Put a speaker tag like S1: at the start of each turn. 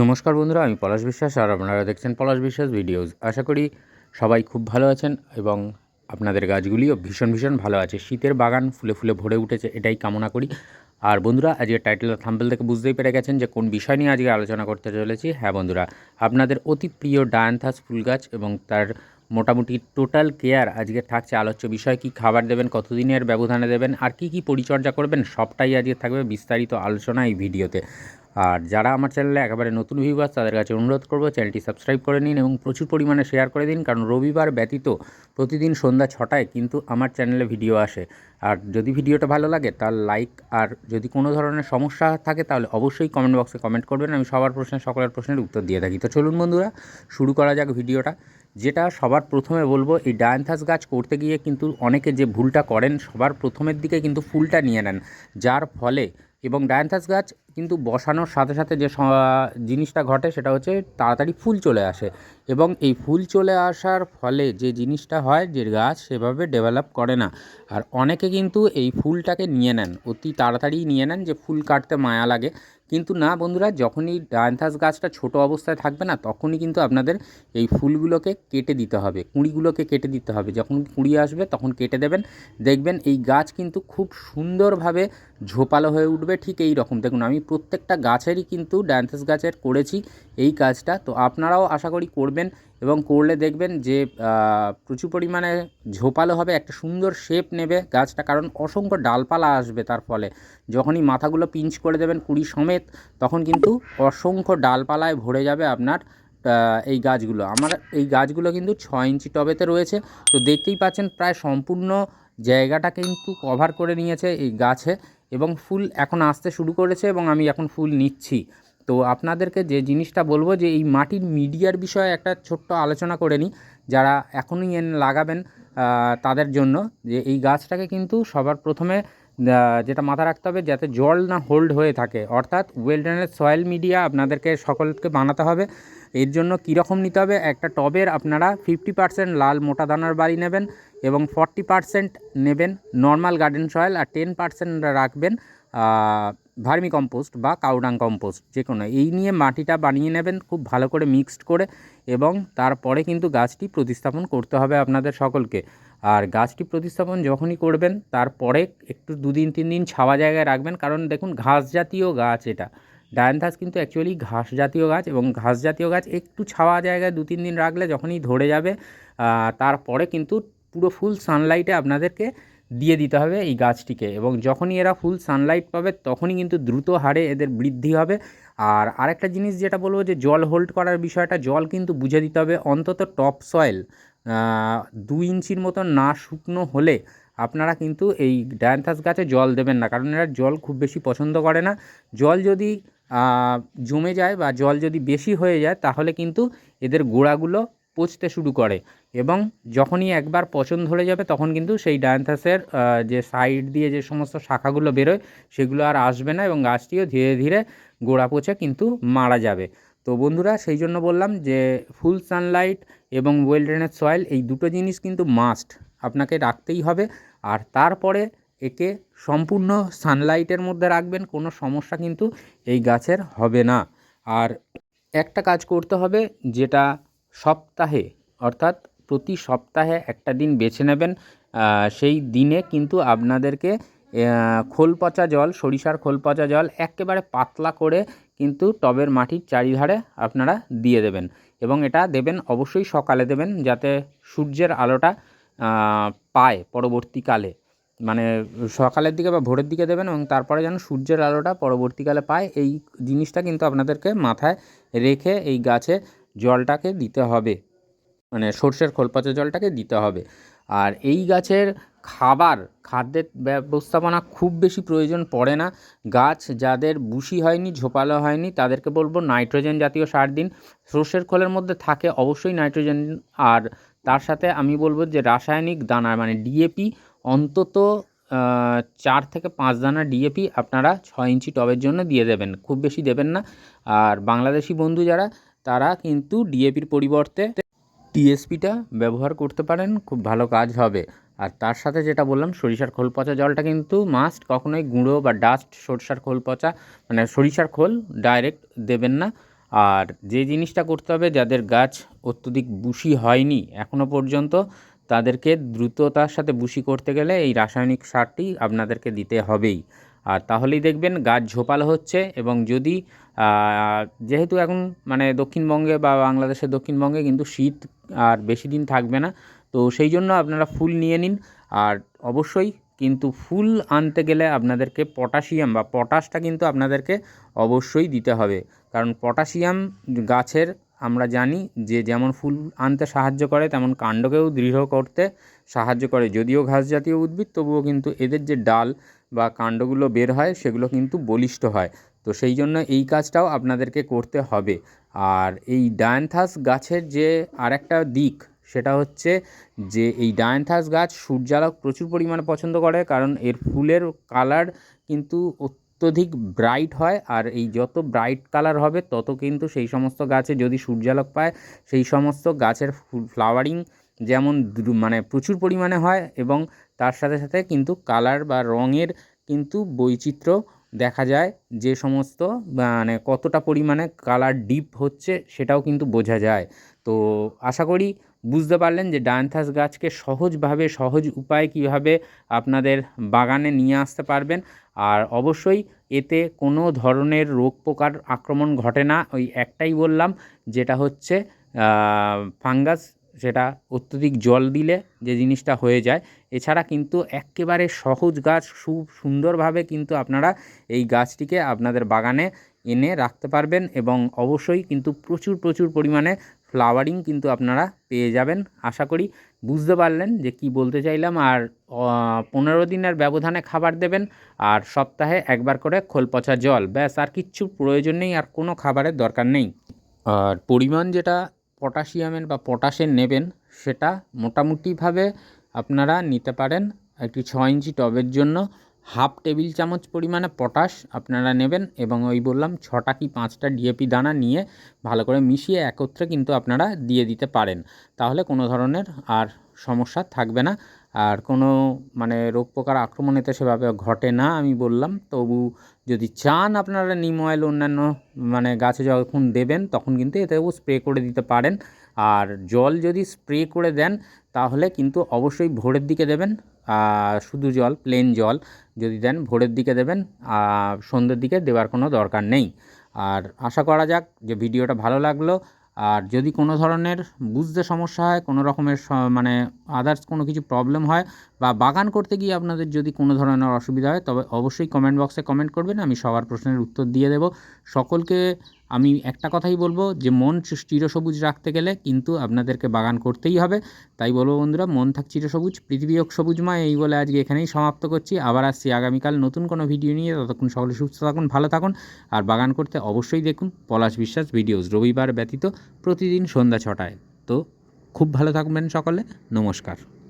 S1: নমস্কার বন্ধুরা, আমি পলাশ বিশ্বাস আর আপনারা দেখছেন পলাশ বিশ্বাস ভিডিওস। আশা করি সবাই খুব ভালো আছেন এবং আপনাদের গাছগুলিও ভীষণ ভীষণ ভালো আছে। শীতের বাগান ফুলে ফুলে ভরে উঠেছে, এটাই কামনা করি। আর বন্ধুরা আজকে টাইটেল থাম্বেল থেকে বুঝতেই পেরে গেছেন যে কোন বিষয় নিয়ে আজকে আলোচনা করতে চলেছি। হ্যাঁ বন্ধুরা, আপনাদের অতি প্রিয় ডায়ান্থাস ফুল গাছ এবং তার মোটামুটি টোটাল কেয়ার আজকে থাকছে আলোচ্য বিষয়। কি খাবার দেবেন, কতদিনের ব্যবধানে দেবেন, আর কি কি পরিচর্যা করবেন, সবটাই আজকে থাকবে বিস্তারিত আলোচনা এই ভিডিওতে। আর যারা আমার চ্যানেলে একেবারে নতুন ভিউয়ার্স তাদের কাছে অনুরোধ করব চ্যানেলটি সাবস্ক্রাইব করে নিন এবং প্রচুর পরিমাণে শেয়ার করে দিন, কারণ রবিবার ব্যতীত প্রতিদিন সন্ধ্যা ছটায় কিন্তু আমার চ্যানেলে ভিডিও আসে। আর যদি ভিডিওটা ভালো লাগে তার লাইক আর যদি কোনো ধরনের সমস্যা থাকে, তাহলে অবশ্যই কমেন্ট বক্সে কমেন্ট করবেন, আমি সবার প্রশ্নের সকলের প্রশ্নের উত্তর দিয়ে থাকি। তো চলুন বন্ধুরা, শুরু করা যাক ভিডিওটা যেটা সবার প্রথমে বলব, এই ডায়ান্থাস গাছ করতে গিয়ে কিন্তু অনেকে যে ভুলটা করেন, সবার প্রথমের দিকে কিন্তু ফুলটা নিয়ে নেন। যার ফলে এবং ডায়ান্থাস গাছ কিন্তু বসানোর সাথে সাথে যে জিনিসটা ঘটে সেটা হচ্ছে তাড়াতাড়ি ফুল চলে আসে। এবং এই ফুল চলে আসার ফলে যে জিনিসটা হয়, যে গাছ সেভাবে ডেভেলপ করে না। আর অনেকে কিন্তু এই ফুলটাকে নিয়ে নেন, অতি তাড়াতাড়ি নিয়ে নেন যে ফুল কাটতে মায়া লাগে। কিন্তু না বন্ধুরা, যখনই ডায়ান্থাস গাছটা ছোট অবস্থায় থাকবে না, তখনই কিন্তু আপনাদের এই ফুলগুলোকে কেটে দিতে হবে। কুঁড়িগুলোকে কেটে দিতে হবে। যখন কুঁড়ি আসবে, তখন কেটে দেবেন। দেখবেন এই গাছ কিন্তু খুব সুন্দরভাবে ঝোপালো হয়ে উঠবে ঠিক এই রকম। দেখুন, আমি প্রত্যেকটা গাছেরই কিন্তু ডায়ান্থাস গাছের করেছি এই কাজটা। তো আপনারাও আশা করি করবেন। এবং করলে দেখবেন যে প্রচুর পরিমাণে ঝোপালো হবে, একটা সুন্দর শেপ নেবে গাছটা। কারণ অসংখ্য ডালপালা আসবে তার ফলে। যখনই মাথাগুলো পিঞ্চ করে দেবেন কুড়ি সমেত, তখন কিন্তু অসংখ্য ডালপালায় ভরে যাবে আপনার এই গাছগুলো। আমার এই গাছগুলো কিন্তু ছ ইঞ্চি টবেতে রয়েছে। তো দেখতেই পাচ্ছেন প্রায় সম্পূর্ণ জায়গাটা কিন্তু কভার করে নিয়েছে এই গাছে এবং ফুল এখন আসতে শুরু করেছে এবং আমি এখন ফুল নিচ্ছি। তো আপনাদেরকে যে জিনিসটা বলব যে এই মাটির মিডিয়ার বিষয়ে একটা ছোট্ট আলোচনা করে নিই। যারা এখনই এন লাগাবেন তাদের জন্য যে এই গাছটাকে কিন্তু সবার প্রথমে যেটা মাথা রাখতে হবে যাতে জল না হোল্ড হয়ে থাকে। অর্থাৎ ওয়েল ড্রেনের সয়েল মিডিয়া আপনাদেরকে সকলকে বানাতে হবে। এর জন্য কীরকম নিতে হবে? একটা টবের আপনারা ফিফটি পার্সেন্ট লাল মোটা দানার বাড়ি নেবেন এবং ফর্টি পার্সেন্ট নেবেন নর্মাল গার্ডেন সয়েল আর টেন পার্সেন্ট রাখবেন ভার্মি কম্পোস্ট বা কাউডাং কম্পোস্ট, যে কোনো। এই নিয়ে মাটিটা বানিয়ে নেবেন, খুব ভালো করে মিক্সড করে এবং তারপরে কিন্তু গাছটি প্রতিস্থাপন করতে হবে আপনাদের সকলকে। আর গাছটি প্রতিস্থাপন যখনই করবেন, তারপরে একটু দুদিন, তিন দিন ছাওয়া জায়গায় রাখবেন, কারণ দেখুন ঘাস জাতীয় গাছ এটা। ডায়ান্থাস কিন্তু অ্যাকচুয়ালি ঘাস জাতীয় গাছ এবং ঘাস জাতীয় গাছ একটু ছাওয়া জায়গায় দু তিন দিন রাখলে যখনই ধরে যাবে তারপরে কিন্তু পুরো ফুল সানলাইটে আপনাদেরকে দিয়ে দিতে হবে এই গাছটিকে এবং যখনই এরা ফুল সানলাইট পাবে তখনই কিন্তু দ্রুত হারে এদের বৃদ্ধি হবে। আর আরেকটা জিনিস যেটা বলব যে জল হোল্ড করার বিষয়টা, জল কিন্তু বুঝে দিতে হবে অন্তত টপ সয়েল দু ইঞ্চির মতো না শুকনো হলে আপনারা কিন্তু এই ডায়ান্থাস গাছে জল দেবেন না। কারণ এরা জল খুব বেশি পছন্দ করে না। জল যদি জমে যায় বা জল যদি বেশি হয়ে যায় তাহলে কিন্তু এদের গোড়াগুলো পচতে শুরু করে। এবং যখনই একবার পচন ধরে যাবে, তখন কিন্তু সেই ডায়ান্থাসের যে সাইড দিয়ে যে সমস্ত শাখাগুলো বেরোয়, সেগুলো আর আসবে না এবং গাছটিও ধীরে ধীরে গোড়া পচে কিন্তু মারা যাবে। তো বন্ধুরা, সেই জন্য বললাম যে ফুল সানলাইট এবং ওয়েল ড্রেনেজ সয়েল এই দুটো জিনিস কিন্তু মাস্ট আপনাকে রাখতেই হবে। আর তারপরে একে সম্পূর্ণ সানলাইটের মধ্যে রাখবেন, কোনো সমস্যা কিন্তু এই গাছের হবে না। আর একটা কাজ করতে হবে, যেটা সপ্তাহে, অর্থাৎ প্রতি সপ্তাহে একটা দিন বেছে নেবেন। সেই দিনে কিন্তু আপনাদেরকে খোল পচা জল, সরিষার খোল পচা জল একেবারে পাতলা করে কিন্তু টবের মাটির চারিধারে আপনারা দিয়ে দেবেন এবং এটা দেবেন, অবশ্যই সকালে দেবেন যাতে সূর্যের আলোটা পায় পরবর্তীকালে। মানে সকালের দিকে বা ভোরের দিকে দেবেন এবং তারপরে যেন সূর্যের আলোটা পরবর্তীকালে পায়। এই জিনিসটা কিন্তু আপনাদেরকে মাথায় রেখে এই গাছে জলটাকে দিতে হবে। মানে সর্ষের খোল পচা জলটাকে দিতে হবে। আর এই গাছের খাবার, খাদ্যের ব্যবস্থাপনা খুব বেশি প্রয়োজন পড়ে না। গাছ যাদের বুশি হয়নি, ঝোপালো হয়নি, তাদেরকে বলব নাইট্রোজেন জাতীয় সার দিন। সর্ষের খোলের মধ্যে থাকে অবশ্যই নাইট্রোজেন। আর তার সাথে আমি বলব যে রাসায়নিক দানা মানে ডিএপি অন্তত চার থেকে পাঁচ দানা ডিএপি আপনারা ছয় ইঞ্চি টবের জন্য দিয়ে দেবেন। খুব বেশি দেবেন না। আর বাংলাদেশি বন্ধু যারা তারা কিন্তু ডিএপির পরিবর্তে টিএসপিটা ব্যবহার করতে পারেন, খুব ভালো কাজ হবে। আর তার সাথে যেটা বললাম, সরিষার খোল পচা জলটা কিন্তু মাস্ট কখনোই গুঁড়ো বা ডাস্ট সরিষার খোল পচা মানে সরিষার খোল ডাইরেক্ট দেবেন না। আর যে জিনিসটা করতে হবে, যাদের গাছ অত্যধিক বুশি হয়নি এখনও পর্যন্ত, তাদেরকে দ্রুততার সাথে বুশি করতে গেলে এই রাসায়নিক সারটি আপনাদেরকে দিতে হবেই। আর তাহলেই দেখবেন গাছ ঝোপালো হচ্ছে এবং যদি যেহেতু এখন মানে দক্ষিণবঙ্গে বা বাংলাদেশের দক্ষিণবঙ্গে কিন্তু শীত আর বেশি দিন থাকবে না, তো সেই জন্য আপনারা ফুল নিয়ে নিন। আর অবশ্যই কিন্তু ফুল আনতে গেলে আপনাদেরকে পটাশিয়াম বা পটাশটা কিন্তু আপনাদেরকে অবশ্যই দিতে হবে। কারণ পটাশিয়াম গাছের আমরা জানি যে যেমন ফুল আনতে সাহায্য করে, তেমন কাণ্ডকেও দৃঢ় করতে সাহায্য করে। যদিও ঘাস জাতীয় উদ্ভিদ, তবুও কিন্তু এদের যে ডাল বা কাণ্ডগুলো বের হয়, সেগুলো কিন্তু বলিষ্ঠ হয়। তো সেই জন্য এই কাজটাও আপনাদেরকে করতে হবে। আর এই ডায়ান্থাস গাছের যে আরেকটা দিক, সেটা হচ্ছে যে এই ডায়ান্থাস গাছ সূর্যালোক প্রচুর পরিমাণে পছন্দ করে, কারণ এর ফুলের কালার কিন্তু অত্যধিক ব্রাইট হয়, আর এই যত ব্রাইট কালার হবে, তত কিন্তু সেই সমস্ত গাছে যদি সূর্যালোক পায়, সেই সমস্ত গাছের ফুল, ফ্লাওয়ারিং যেমন মানে প্রচুর পরিমাণে হয় এবং তার সাথে সাথে কিন্তু কালার বা রঙের কিন্তু বৈচিত্র্য দেখা যায়। যে সমস্ত মানে কতটা পরিমাণে কালার ডিপ হচ্ছে সেটাও কিন্তু বোঝা যায়। তো আশা করি বুঝতে পারলেন যে ডায়ান্থাস গাছকে সহজভাবে, সহজ উপায়ে কীভাবে আপনাদের বাগানে নিয়ে আসতে পারবেন। আর অবশ্যই এতে কোনো ধরনের রোগ পোকার আক্রমণ ঘটে না। ওই একটাই বললাম, যেটা হচ্ছে ফাঙ্গাস সেটা অত্যধিক জল দিলে যে জিনিসটা হয়ে যায়। এছাড়া কিন্তু এক্কেবারে সহজ গাছ খুব সুন্দরভাবে কিন্তু আপনারা এই গাছটিকে আপনাদের বাগানে এনে রাখতে পারবেন এবং অবশ্যই কিন্তু প্রচুর প্রচুর পরিমাণে ফ্লাওয়ারিং কিন্তু আপনারা পেয়ে যাবেন। আশা করি বুঝতে পারলেন যে কি বলতে চাইলাম। আর পনেরো দিনের ব্যবধানে খাবার দেবেন আর সপ্তাহে একবার করে খোল পচা জল। ব্যাস, আর কিচ্ছু প্রয়োজন নেই, আর কোনো খাবারের দরকার নেই। আর পরিমাণ যেটা পটাশিয়ামের বা পটাশের নেবেন, সেটা মোটামুটিভাবে আপনারা নিতে পারেন। একটি ছ ইঞ্চি টবের জন্য হাফ টেবিল চামচ পরিমাণে পটাশ আপনারা নেবেন এবং ওই বললাম ছটা কি পাঁচটা ডিএপি দানা নিয়ে ভালো করে মিশিয়ে একত্রে কিন্তু আপনারা দিয়ে দিতে পারেন। তাহলে কোনো ধরনের আর সমস্যা থাকবে না। আর কোনো মানে রোগ পোকার আক্রমণ এতে সেভাবে ঘটে না, আমি বললাম। তবু যদি চান আপনারা নিম অয়েল অন্যান্য মানে গাছে যখন দেবেন, তখন কিন্তু এতেও স্প্রে করে দিতে পারেন। আর জল যদি স্প্রে করে দেন, তাহলে কিন্তু অবশ্যই ভোরের দিকে দেবেন। শুধু জল প্লেন জল যদি দেন, ভোরের দিকে দেবেন। সন্ধ্যের দিকে দেওয়ার কোনো দরকার নেই। আর আশা করা যাক যে ভিডিওটা ভালো লাগল। আর যদি কোনো ধরনের বুঝতে সমস্যা হয়, কোনো রকমের মানে আদার্স কোনো কিছু প্রবলেম হয় বা বাগান করতে গিয়ে আপনাদের যদি কোনো ধরনের অসুবিধা হয়, তবে অবশ্যই কমেন্ট বক্সে কমেন্ট করবেন, আমি সবার প্রশ্নের উত্তর দিয়ে দেব। সকলকে আমি একটা কথাই বলব যে, মন চিরসবুজ রাখতে গেলে কিন্তু আপনাদেরকে বাগান করতেই হবে। তাই বলব বন্ধুরা, মন থাক চিরসবুজ, পৃথিবী হোক সবুজময় এই বলে আজকে এখানেই সমাপ্ত করছি। আবার আসছি আগামীকাল নতুন কোনো ভিডিও নিয়ে। ততক্ষণ সকলে সুস্থ থাকুন, ভালো থাকুন। আর বাগান করতে অবশ্যই দেখুন পলাশ বিশ্বাস ভিডিওস, রবিবার ব্যতীত প্রতিদিন সন্ধ্যা ছটায়। তো খুব ভালো থাকবেন সকলে। নমস্কার।